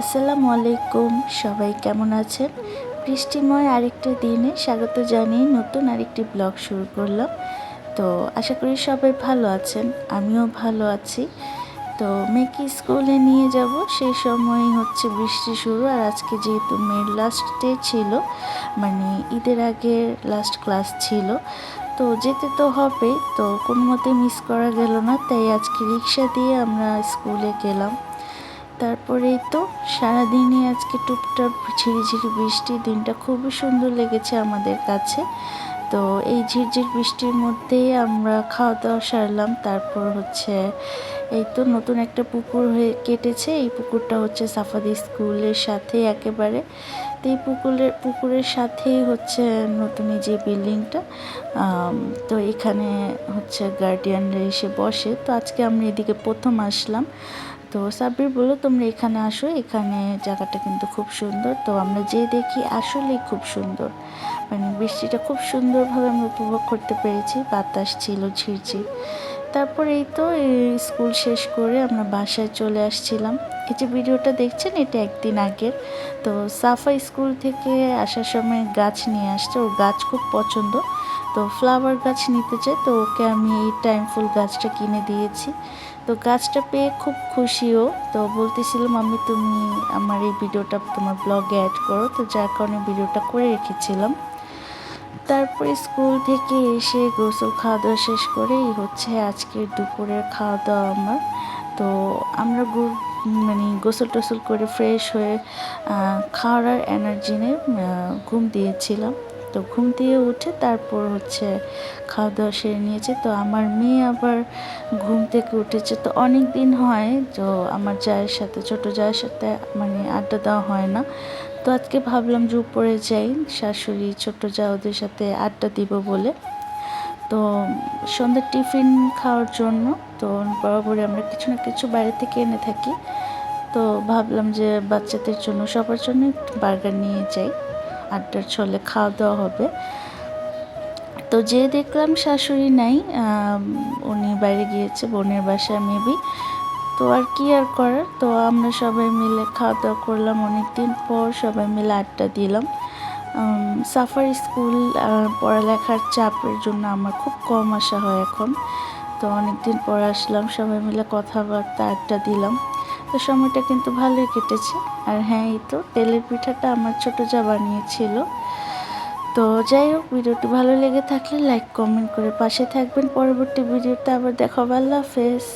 আসসালামু আলাইকুম, সবাই কেমন আছেন? বৃষ্টিময় আরেকটা দিনে স্বাগত জানিয়ে নতুন আরেকটি ব্লগ শুরু করলাম। তো আশা করি সবাই ভালো আছেন, আমিও ভালো আছি। তো মেয়েকে স্কুলে নিয়ে যাব, সেই সময় হচ্ছে বৃষ্টি শুরু। আর আজকে যেহেতু মেয়ের লাস্ট ডে ছিল মানে ঈদের আগে লাস্ট ক্লাস ছিল, তো যেতে তো হবে। তো কোনো মতে মিস করা গেল না, তাই আজকে রিক্সা দিয়ে আমরা স্কুলে গেলাম। তারপরেই তো সারাদিনই আজকে টুপটাপ ঝিরিঝিরি বৃষ্টি, দিনটা খুবই সুন্দর লেগেছে আমাদের কাছে। তো এই ঝিরঝির বৃষ্টির মধ্যেই আমরা খাওয়া দাওয়া সারলাম, তারপর হচ্ছে এই তো নতুন একটা পুকুর হয়ে কেটেছে, এই পুকুরটা হচ্ছে সাফাদি স্কুলের সাথে একেবারে। তো এই পুকুরের পুকুরের সাথেই হচ্ছে নতুন যে বিল্ডিংটা তো এখানে হচ্ছে গার্ডিয়ানরা এসে বসে। তো আজকে আমরা এদিকে প্রথম আসলাম। তো সাব্বির বলো তোমরা এখানে আসো, এখানে জায়গাটা কিন্তু খুব সুন্দর। তো আমরা যে দেখি আসলেই খুব সুন্দর। মানে বৃষ্টিটা খুব সুন্দরভাবে আমরা উপভোগ করতে পেরেছি। বাতাস ছিল, ঝিরঝির। তারপরে এই তো স্কুল শেষ করে আমরা বাসায় চলে আসছিলাম। এই যে ভিডিওটা দেখছেন, এটা একদিন আগের। তো সাফা স্কুল থেকে আসার সময় গাছ নিয়ে আসছে। ওর গাছ খুব পছন্দ। তো ফ্লাওয়ার গাছ নিতে চাই তো ওকে আমি এই টাইম ফুল গাছটা কিনে দিয়েছি। তো গাছটা পেয়ে খুব খুশিও তো বলতেছিলাম আমি তুমি আমার এই ভিডিওটা, তোমার ব্লগে অ্যাড করো। তো যার কারণে ভিডিওটা করে রেখেছিলাম। তারপরে স্কুল থেকে এসে গোসল খাওয়া দাওয়া শেষ করেই হচ্ছে আজকের দুপুরের খাওয়া দাওয়া আমার। তো আমরা মানে গোসল টোসল করে ফ্রেশ হয়ে খাওয়ার এনার্জি নিয়ে ঘুম দিয়েছিলাম। তো ঘুম দিয়ে উঠে তারপর হচ্ছে খাওয়া দাওয়া সেরে নিয়েছে। তো আমার মেয়ে আবার ঘুম থেকে উঠেছে। তো অনেক দিন হয়, তো আমার জায়ের সাথে, ছোট জায়ের সাথে মানে আড্ডা দেওয়া হয় না। তো আজকে ভাবলাম যে উপরে যাই, শাশুড়ি, ছোট যা ওদের সাথে আড্ডা দিব বলে। তো সন্ধ্যার টিফিন খাওয়ার জন্য, তো বরাবরই আমরা কিছু না কিছু বাইরে থেকে এনে থাকি। তো ভাবলাম যে বাচ্চাদের জন্য সবার জন্য বার্গার নিয়ে যাই, আড্ডার ছলে খাওয়া দাওয়া হবে। তো যে দেখলাম শাশুড়ি নাই উনি বাইরে গিয়েছে, বোনের বাসায় মেবি তো আর কি আর করার? তো আমরা সবাই মিলে খাওয়া দাওয়া করলাম অনেক দিন পর সবাই মিলে আড্ডা দিলাম। সাফার স্কুল পড়ালেখার চাপের জন্য আমার খুব কম আসা হয় এখন। তো অনেক দিন পর আসলাম, সবাই মিলে কথাবার্তা আড্ডা দিলাম। তো সময়টা কিন্তু ভালোই কেটেছে। আর হ্যাঁ এই তো তেলের পিঠাটা আমার ছোটো যা বানিয়েছিল। তো যাই হোক, ভিডিওটি ভালো লেগে থাকলে লাইক কমেন্ট করে পাশে থাকবেন। পরবর্তী ভিডিওতে আবার দেখাবো। আল্লাহ হাফেজ।